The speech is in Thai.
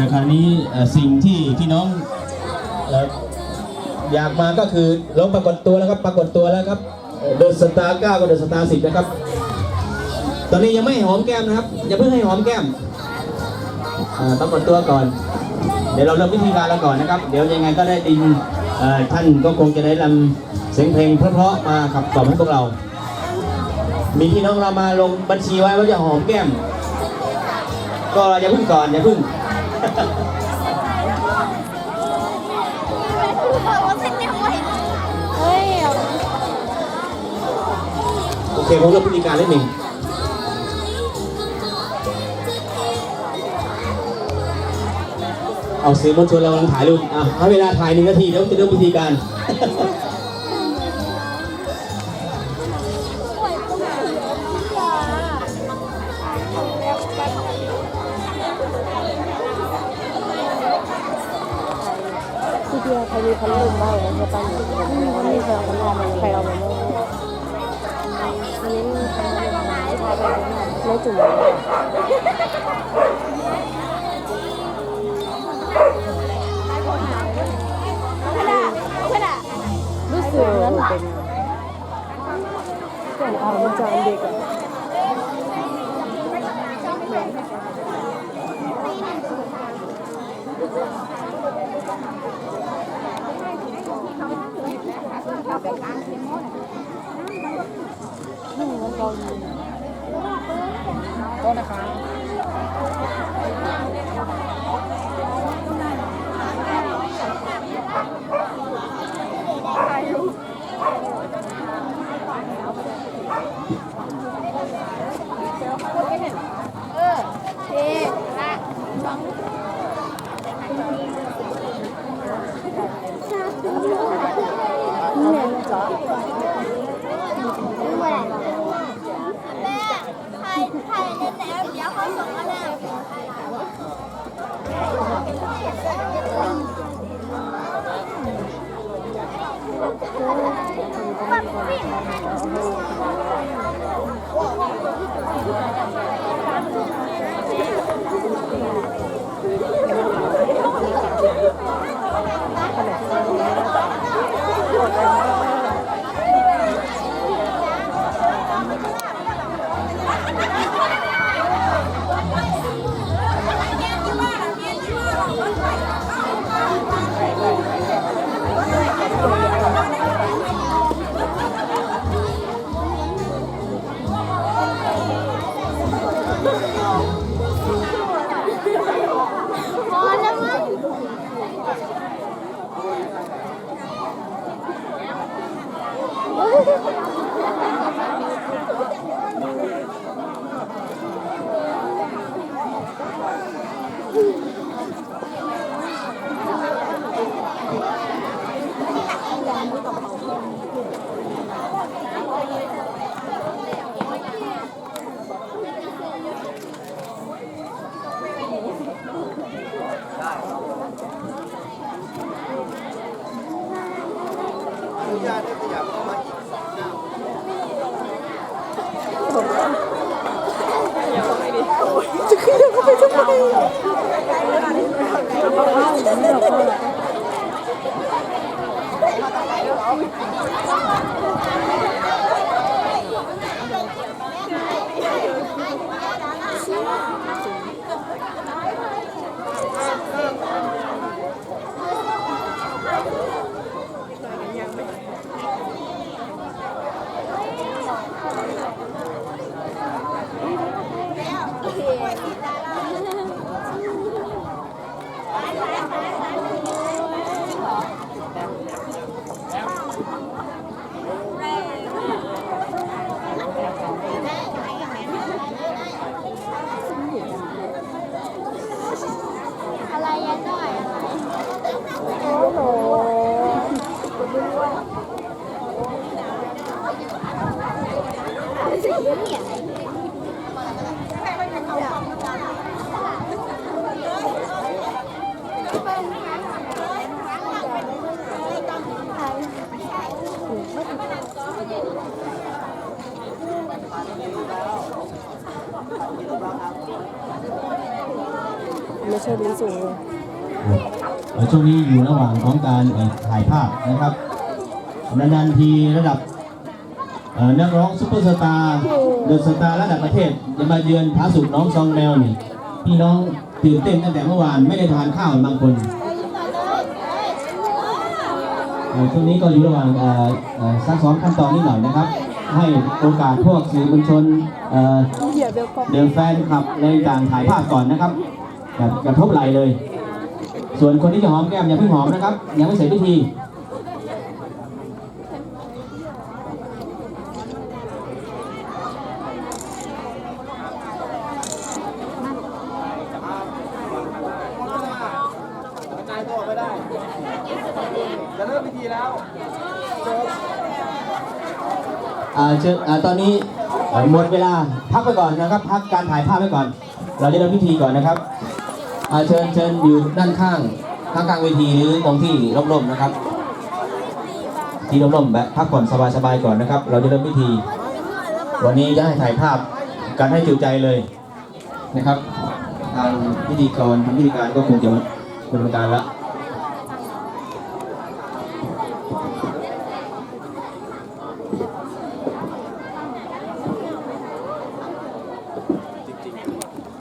ราคานี้สิ่งที่พี่น้องอยากมาก็คือลงปรากฏตัวแล้วครับปรากฏตัวแล้วครับเดอะสตาร์เก้ากับเดอะสตาร์สิบนะครับ ตอนนี้ยังไม่หอมแก้มนะครับอย่าเพิ่งให้หอมแก้มอ่าปรากฏตัวก่อน เดี๋ยวเราเริ่มวิธีการแล้วก่อนนะครับ เดี๋ยวยังไงก็ได้ดินท่านก็คงจะได้รำเสียงเพลงเพราะๆมาขับกล่อมให้พวกเรา มีพี่น้องเรามาลงบัญชีไว้ว่าจะหอมแก้ม ก็อย่าพึ่งก่อนอย่าพึ่งโอเคผมเริ่มพิธีการเล่นหนึ่งเอาสื่อมวลชนเรากำลังถ่ายรูปอะให้เวลาถ่ายหนึ่งนาทีเดี๋ยวจะเริ่มพิธีการ ดียวใครมีพัดลมบ้างไหมจะตั้งอยู่แล้วก็มีใครเอาพัดลมมาใครเอามาบ้างอันนี้มีใครเอามาบ้างพาไปไม่จุ่มรู้สึกนั้นเป็นก่อนเอาจานเด็กอะ นี่ จะ ไม่ใช่ลิ้นสูงเลยเอ่อช่วงนี้อยู่ระหว่างของการเอ่อถ่ายภาพนะครับนานๆทีระดับเอ่อนักร้องซุปเปอร์สตาร์เดอะสตาร์ระดับประเทศจะมาเยือนท้าสุดน้องซองแมวนี่พี่น้องตื่นเต้นตั้งแต่เมื่อวานไม่ได้ทานข้าวบางคนเอ่อช่วงนี้ก็อยู่ระหว่างเอ่อเอ่อซักซ้อมขั้นตอนนิดหน่อยนะครับ ให้โอกาสพวกสื่อมวลชนเอ่อเดี๋ยวเบลก็เดินแฟนคลับในต่างถ่ายภาพก่อนนะครับ แบบกระทบไหลเลย ส่วนคนที่จะหอมแก้มอย่าเพิ่งหอมนะครับ ยังไม่เสร็จพิธีจายตัวไม่ได้จะเริ่มพิธีแล้วอ่าเชิญอ่าตอนนี้เอ่อหมดเวลาพักไปก่อนนะครับ พักการถ่ายภาพไว้ก่อน เราจะเริ่มพิธีก่อนนะครับ อ่าเชิญเชิญอยู่ด้านข้างข้างกลางเวทีหรือตรงที่ร่มๆนะครับ ที่ร่มๆแบบพักผ่อนสบายๆก่อนนะครับ เราจะเริ่มพิธี วันนี้จะให้ถ่ายภาพกันให้จุใจเลยนะครับ ทางพิธีกรทางพิธีการก็คงจะดำเนินการละ